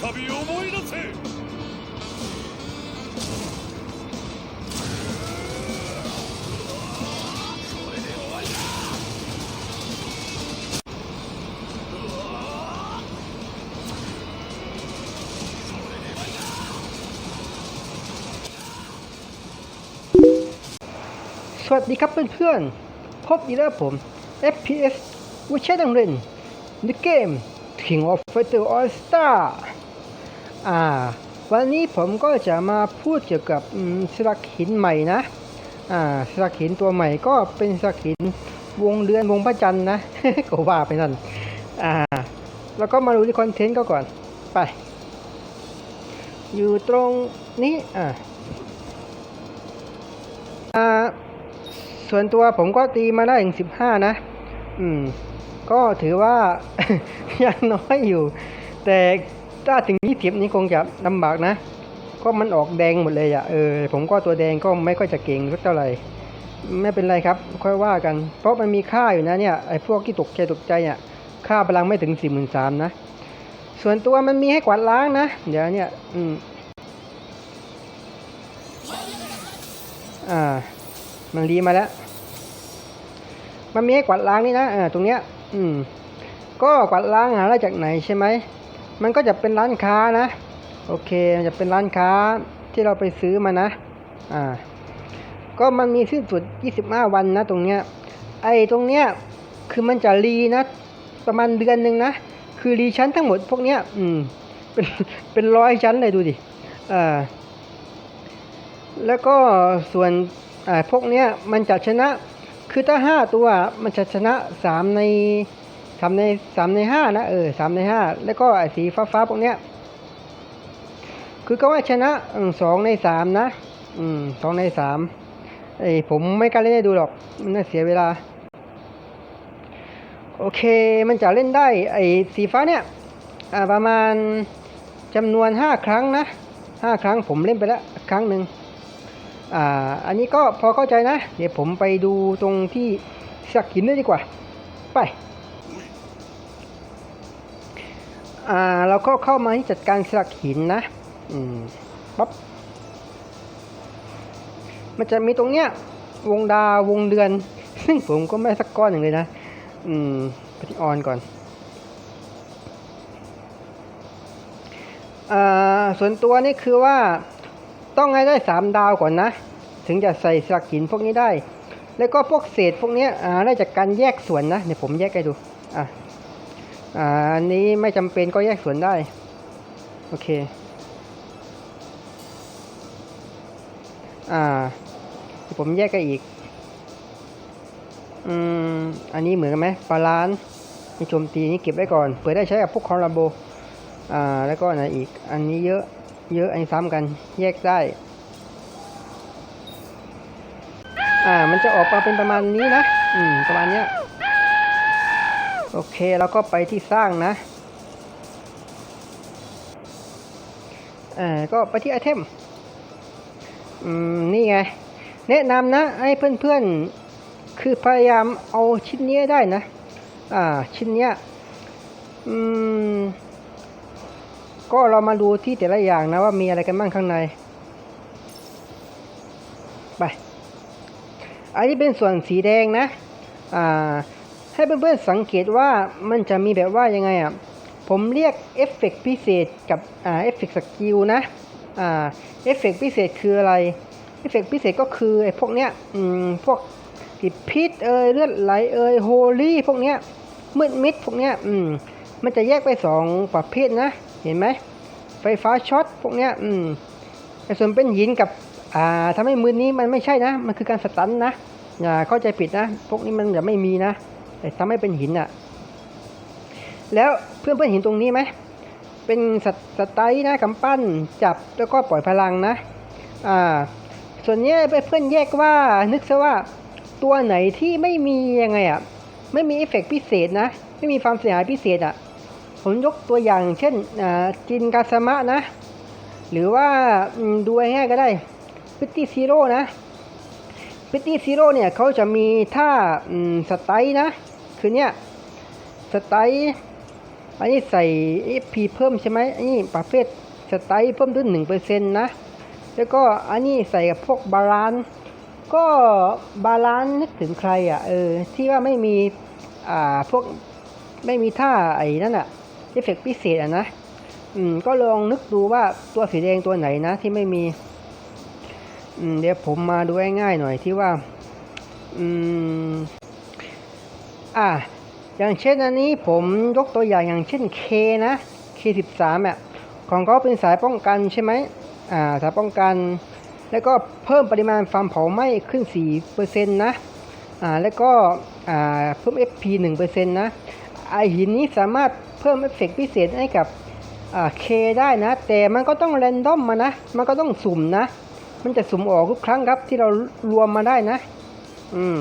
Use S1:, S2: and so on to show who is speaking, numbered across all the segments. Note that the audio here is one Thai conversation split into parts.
S1: たび思い出せ
S2: สวัสดีครับเพื่อนๆ พบอีกแล้วผม FPS วิชัยดังเรนในเกม King of Fighter All Star อ่าวันนี้ผมก็จะมาพูดเกี่ยวกับสลักหินใหม่นะอ่าสลักหินตัวใหม่ก็เป็นสลักหินวงเดือนวงพระจันทร์นะก็ว่าไปนั่นอ่าแล้วก็มาดูที่คอนเทนต์ก็ก่อนไป อยู่ตรงนี้อ่าอ่าส่วนตัวผมก็ตีมาได้ถึงสิบห้านะ อืม ก็ถือว่ายังน้อยอยู่ แต่ ถ้าถึงยี่สิบนี้คงจะลำบากนะ ก็มันออกแดงหมดเลยอะ่ะเออผมก็ตัวแดงก็ไม่ค่อยจะเก่งสักเท่าไหร่ไม่เป็นไรครับ ค่อยว่ากัน เพราะมันมีค่าอยู่นะเนี่ยไอ้พวกที่ตกใจตกใจอะค่าพลังไม่ถึงสี่หมื่นสามนะ ส่วนตัวมันมีให้กวาดล้างนะ เดี๋ยวเนี่ย อืมอ่า มันรีมาแล้ว มันมีให้กวาดล้างนี่นะเออตรงเนี้ย อืม ก็กวาดล้างหาได้จากไหนใช่ไหม มันก็จะเป็นร้านค้านะ โอเคมันจะเป็นร้านค้าที่เราไปซื้อมานะ อ่า ก็มันมีสิ้นสุด 25 วันนะตรงเนี้ย ไอ้ตรงเนี้ยคือมันจะรีนะ ประมาณเดือนหนึ่งนะ คือรีชั้นทั้งหมดพวกเนี้ย อืม เป็น เป็นร้อยชั้นเลยดูดิ อ่า แล้วก็ส่วนอ่าพวกเนี้ยมันจะชนะ คือถ้าห้าตัวมันจะชนะสามใน สามในสามในห้านะเออสามในห้าแล้วก็สีฟ้าฟ้าพวกเนี้ย คือก็ว่าชนะสองในสามนะ อืมสองในสามไอผมไม่กล้าเล่นให้ดูหรอก มันน่าเสียเวลา โอเคมันจะเล่นได้ ไอสีฟ้าเนี่ย อ่าประมาณจำนวนห้าครั้งนะห้าครั้งผมเล่นไปแล้วครั้งหนึ่งอ่าอันนี้ก็พอเข้าใจนะ เดี๋ยวผมไปดูตรงที่สักหินด้วยดีกว่า ไป อ่าเราก็เข้ามาที่จัดการสลักหินนะ อืมปั๊บมันจะมีตรงเนี้ยวงดาววงเดือน ซึ่งผมก็ไม่สักก้อนหนึ่งเลยนะ อืมไปที่ออนก่อนอ่าส่วนตัวนี่คือว่าต้องให้ได้สามดาวก่อนนะ ถึงจะใส่สลักหินพวกนี้ได้ แล้วก็พวกเศษพวกเนี้ยอ่าได้จากการแยกส่วนนะเดี๋ยวผมแยกให้ดูอะ อันนี้ไม่จำเป็นก็แยกส่วนได้ โอเค อ่า ผมแยกกันอีก อืม อันนี้เหมือนกันไหมบาลานซ์มีโจมตีนี่เก็บไว้ก่อน เปิดได้ใช้กับพวกคอร์ราโบ อ่า แล้วก็อันไหนอีก อันนี้เยอะ เยอะ อันนี้ซ้ำกัน แยกได้ อ่า มันจะออกมาเป็นประมาณนี้นะ อืม ประมาณเนี้ย โอเคแล้วก็ไปที่สร้างนะอ่าก็ไปที่ไอเทมอืมนี่ไง แนะนำนะให้เพื่อนๆ คือพยายามเอาชิ้นนี้ได้นะ อ่าชิ้นเนี้ยอืมก็เรามาดูที่แต่ละอย่างนะว่ามีอะไรกันบ้างข้างใน ไป อันนี้เป็นส่วนสีแดงนะ อ่า ให้เพื่อนๆสังเกตว่ามันจะมีแบบว่ายังไงอะผมเรียกเอฟเฟกต์พิเศษกับอ่าเอฟเฟกต์สกิลนะอ่าเอฟเฟกต์พิเศษคืออะไรเอฟเฟกต์พิเศษก็คือไอ้พวกเนี้ยอืมพวกติดพิษเอยเลือดไหลเอยโฮลี่พวกเนี้ยมืดมิดพวกเนี้ยอืมมันจะแยกไปสองประเภทนะเห็นไหมไฟฟ้าช็อตพวกเนี้ยอืมแต่ส่วนเป็นหินกับอ่าทำให้มือนี้มันไม่ใช่นะ มันคือการสตันนะอย่าเข้าใจผิดนะ พวกนี้มันจะไม่มีนะ แต่ทำให้เป็นหินอะแล้วเพื่อนเพื่อนๆเห็นตรงนี้ไหมเป็นสสไตล์นะกำปั้นจับแล้วก็ปล่อยพลังนะ อ่า ส่วนนี้เพื่อนๆแยกว่านึกซะว่าตัวไหนที่ไม่มียังไงอะไม่มีเอฟเฟกต์พิเศษนะ ไม่มีความเสียหายพิเศษอะผมยกตัวอย่างเช่นจินกาสมะนะ หรือว่าดูง่ายก็ได้พิตตี้ซีโร่นะพิตตี้ซีโร่เนี่ยเขาจะมีท่าสไตล์นะ คือเนี่ยสไตล์อันนี้ใส่ FP เพิ่มใช่ไหมอันนี้ประเภทสไตล์เพิ่มด้วยหนึ่งเปอร์เซ็นต์นะ แล้วก็อันนี้ใส่กับพวกบาลานซ์ก็บาลานซ์นึกถึงใครอะเออที่ว่าไม่มีอ่าพวกไม่มีท่าไอ้นั่นอะเอฟเฟกต์พิเศษอะนะอืมก็ลองนึกดูว่าตัวสีแดงตัวไหนนะที่ไม่มีอืมเดี๋ยวผมมาดูง่ายๆหน่อยที่ว่าอืม อ่าอย่างเช่นอันนี้ผมยกตัวอย่างอย่างเช่น K นะ K13 อะของเขาเป็นสายป้องกันใช่ไหมอ่าสายป้องกัน แล้วก็เพิ่มปริมาณความเผาไหม้ขึ้น 4%นะอ่าแล้วก็อ่าเพิ่ม FP 1%นะไอหินนี้สามารถเพิ่มเอฟเฟกต์พิเศษให้กับอ่า K ได้นะ แต่มันก็ต้องแรนดอมมานะ มันก็ต้องสุ่มนะ มันจะสุ่มออกทุกครั้งครับที่เรารวมมาได้นะ อืม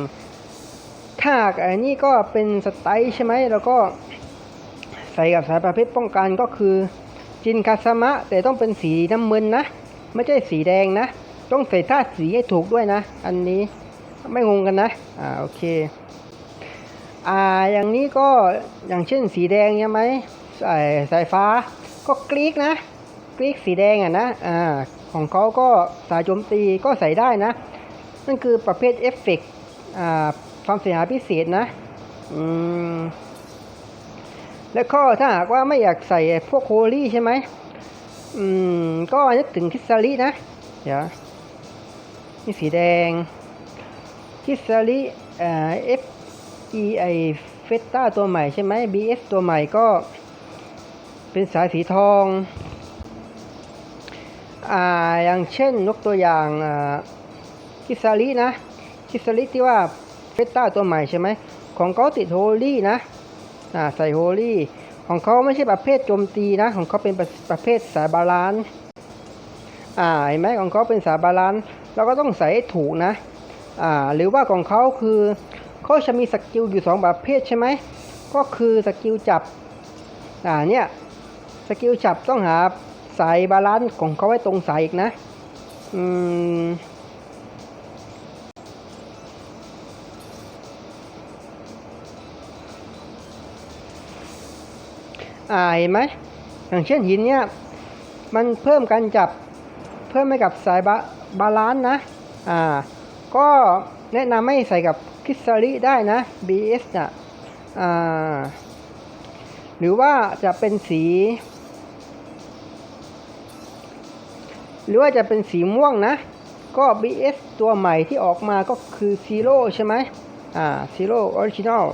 S2: ถ้าอันนี้ก็เป็นสไตล์ใช่ไหมแล้วก็ใส่กับสายประเภทป้องกันก็คือ จินคาสมะ แต่ต้องเป็นสีน้ำเงินนะ ไม่ใช่สีแดงนะ ต้องใส่ท่าสีให้ถูกด้วยนะ อันนี้ไม่งงกันนะ อ่าโอเค อ่าอย่างนี้ก็อย่างเช่นสีแดงใช่ไหมสายสายฟ้าก็กรีกนะกรีกสีแดงอะนะอ่าของเขาก็สายโจมตีก็ใส่ได้นะ นั่นคือประเภทเอฟเฟกต์อ่า ความเสียหายพิเศษนะ อืม แล้วก็ถ้าหากว่าไม่อยากใส่พวกโฮลี่ใช่ไหม อืม ก็นึกถึงคิสซารินะ เดี๋ยวนี่สีแดง คิสซาริเอ่อ F E I เฟต้าตัวใหม่ใช่ไหม B S ตัวใหม่ก็เป็นสายสีทอง อ่า อย่างเช่นยกตัวอย่างอ่าคิสซารินะคิสซาริที่ว่า เฟต้าตัวใหม่ใช่ไหมของเขาติดโฮลี่นะอ่าใส่โฮลี่ ของเขาไม่ใช่ประเภทโจมตีนะ ของเขาเป็นประประเภทสายบาลานซ์อ่าเห็นไหมของเขาเป็นสายบาลานซ์เราก็ต้องใส่ถูกนะอ่าหรือว่าของเขาคือเขาจะมีสกิลอยู่สองประเภทใช่ไหมก็คือสกิลจับอ่าเนี่ยสกิลจับต้องหาสายบาลานซ์ของเขาไว้ตรงสายอีกนะ อืม เห็นไหมอย่างเช่นหินเนี่ยมันเพิ่มการจับเพิ่มให้กับสายบาบาลานซ์นะอ่าก็แนะนำให้ใส่กับคริสตัลิได้นะ BS น่ะอ่าหรือว่าจะเป็นสี หรือว่าจะเป็นสีม่วงนะ ก็ BS ตัวใหม่ที่ออกมาก็คือ Zero ใช่ไหมอ่า Zero Original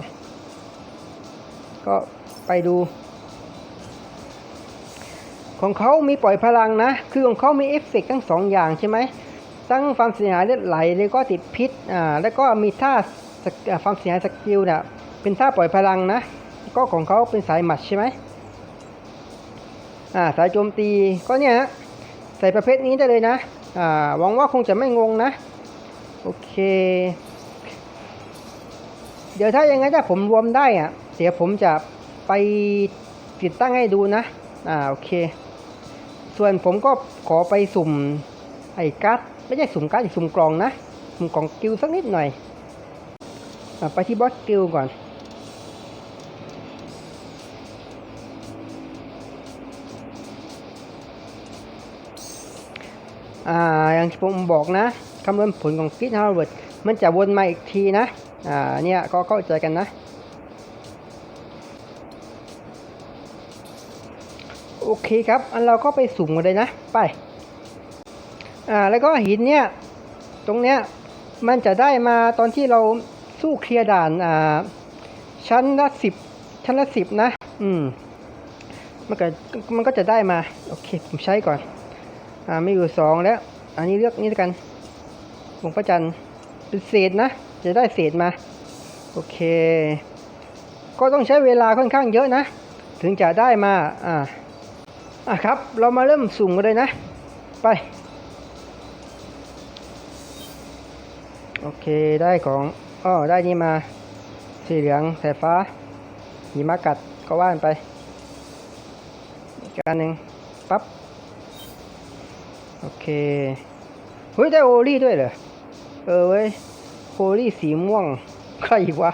S2: ก็ไปดู ของเขามีปล่อยพลังนะ คือของเขามีเอฟเฟกต์ทั้งสองอย่างใช่ไหมทั้งความเสียหายเลือดไหลแล้วก็ติดพิษอ่าแล้วก็มีท่าความเสียหายสกิลเนี่ยเป็นท่าปล่อยพลังนะ ก็ของเขาเป็นสายหมัดใช่ไหมอ่าสายโจมตีก็เนี่ยฮะใส่ประเภทนี้ได้เลยนะอ่าหวังว่าคงจะไม่งงนะ โอเค เดี๋ยวถ้ายังไงถ้าผมรวมได้อะเดี๋ยวผมจะไปติดตั้งให้ดูนะอ่าโอเค ส่วนผมก็ขอไปสุ่มไอ้การ์ดไม่ใช่สุ่มการ์ดสุ่มกล่องนะ สุ่มกล่องกิลสักนิดหน่อยอไปที่บอสกิลก่อน อ่า อย่างที่ผมบอกนะ คำนวณผลของกิทฮาร์วาร์ดมันจะวนมาอีกทีนะ อ่า เนี่ย ก็เข้าใจกันนะ โอเคครับ อันเราก็ไปสุ่มกันเลยนะ ไป อ่า แล้วก็หินเนี่ย ตรงเนี้ย มันจะได้มาตอนที่เราสู้เคลียร์ด่าน อ่า ชั้นละสิบ ชั้นละสิบนะ อืม มันก็ มันก็จะได้มา โอเค ผมใช้ก่อน อ่า ไมีอยู่สองแล้ว อันนี้เลือกนี่กันวงพระจันทร์เป็นเศษนะ จะได้เศษมา โอเค ก็ต้องใช้เวลาค่อนข้างเยอะนะ ถึงจะได้มา อ่า อะครับ เรามาเริ่มสุ่มกันเลยนะ ไป โอเคได้ของอ้อได้นี่มา สีเหลืองสายฟ้าหิมะกัดก็ว่านไปอีกอันหนึ่งปั๊บ โอเคเฮ้ยได้โอลี่ด้วยเหรอ เออเว้ยโอลี่สีม่วง ใครอีกวะ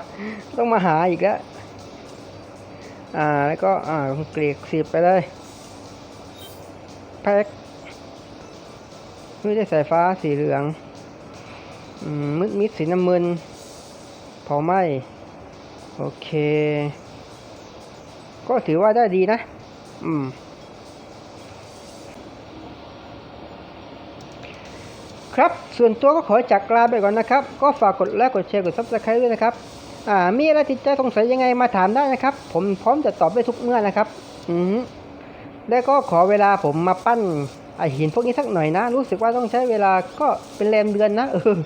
S2: ต้องมาหาอีกแล้ว อ่า แล้วก็ อ่าเกลียกสีบไปเลย แพ็คไม่ได้สายฟ้าสีเหลืองอืมมิดมิดสีน้ำมึนเผาไหม้โอเค ก็ถือว่าได้ดีนะ อืม ครับส่วนตัวก็ขอจากลาไปก่อนนะครับ ก็ฝากกดไลค์กดแชร์กดซับสไครต์ด้วยนะครับ อ่า มีอะไรติดใจสงสัยยังไงมาถามได้นะครับ ผมพร้อมจะตอบได้ทุกเมื่อนะครับ อือ แล้วก็ขอเวลาผมมาปั้นไอหินพวกนี้สักหน่อยนะ รู้สึกว่าต้องใช้เวลาก็เป็นแรมเดือนนะเออ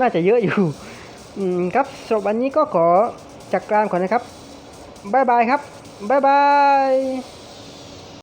S2: น่าจะเยอะอยู่ครับสำหรับวันนี้ก็ขอจากกลางก่อนนะครับ บ๊ายบายครับ บ๊ายบาย